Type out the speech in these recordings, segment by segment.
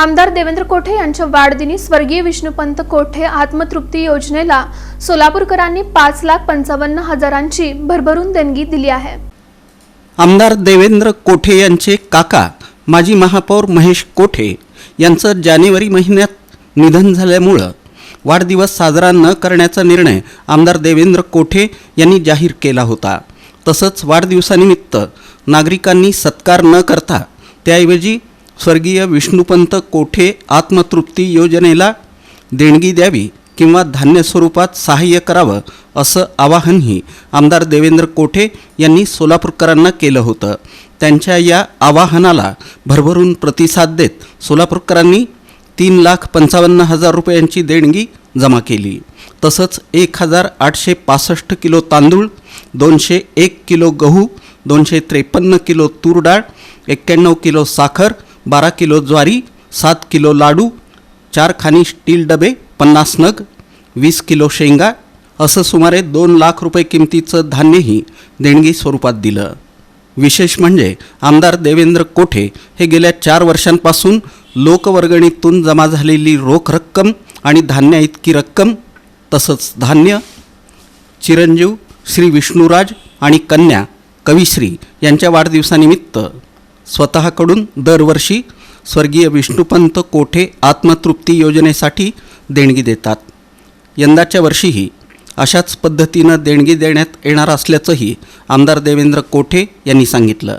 आमदार देवेंद्र कोठे यांच्या वाढदिनी स्वर्गीय विष्णुपंत कोठे आत्मतृप्ती योजनेला सोलापूरकरांनी पाच लाख पंचावन्न हजारांची भरभरून देणगी दिली आहे. आमदार देवेंद्र कोठे यांचे काका माजी महापौर महेश कोठे यांचं जानेवारी महिन्यात निधन झाल्यामुळं वाढदिवस साजरा न करण्याचा निर्णय आमदार देवेंद्र कोठे यांनी जाहीर केला होता. तसंच वाढदिवसानिमित्त नागरिकांनी सत्कार न करता त्याऐवजी स्वर्गीय विष्णुपंत कोठे आत्मतृप्ती योजनेला देणगी द्यावी किंवा धान्य स्वरूपात सहाय्य करावं असं आवाहनही आमदार देवेंद्र कोठे यांनी सोलापूरकरांना केलं होतं. त्यांच्या या आवाहनाला भरभरून प्रतिसाद देत सोलापूरकरांनी तीन लाख पंचावन्न हजार रुपयांची देणगी जमा केली. तसंच एक हजार आठशे पासष्ट किलो तांदूळ दोनशे एक किलो गहू दोनशे त्रेपन्न किलो तूर डाळ एक्क्याण्णव किलो साखर बारा किलो ज्वारी सात किलो लाडू चार खानी स्टील डबे पन्नास नग वीस किलो शेंगा असं सुमारे दोन लाख रुपये किमतीचं धान्यही देणगी स्वरूपात दिलं. विशेष म्हणजे आमदार देवेंद्र कोठे हे गेल्या चार वर्षांपासून लोकवर्गणीतून जमा झालेली रोख रक्कम आणि धान्या इतकी रक्कम तसंच धान्य चिरंजीव श्री विष्णुराज आणि कन्या कविश्री यांच्या वाढदिवसानिमित्त स्वतःकडून दरवर्षी स्वर्गीय विष्णुपंत कोठे आत्मतृप्ती योजनेसाठी देणगी देतात. यंदाच्या वर्षीही अशाच पद्धतीनं देणगी देण्यात येणार असल्याचंही आमदार देवेंद्र कोठे यांनी सांगितलं.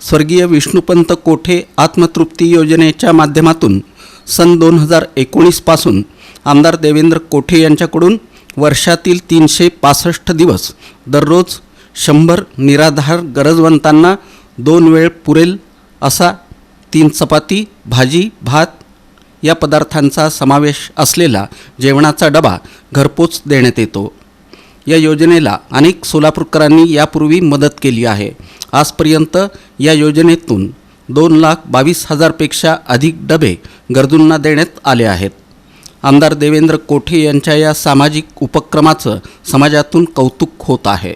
स्वर्गीय विष्णुपंत कोठे आत्मतृप्ती योजनेच्या माध्यमातून सन दोन हजार एकोणीसपासून आमदार देवेंद्र कोठे यांच्याकडून वर्षातील तीनशे पासष्ट दिवस दररोज शंभर निराधार गरजवंतांना दोन वेळ पुरेल असा तीन चपाती भाजी भात या पदार्थांचा समावेश असलेला जेवणाचा डबा घरपोच देण्यात येतो. या योजनेला अनेक सोलापूरकरांनी यापूर्वी मदत केली आहे. आजपर्यंत या योजनेतून दोन लाख बावीस हजारपेक्षा अधिक डबे गरजूंना देण्यात आले आहेत. आमदार देवेंद्र कोठे यांच्या या सामाजिक उपक्रमाचं समाजातून कौतुक होत आहे.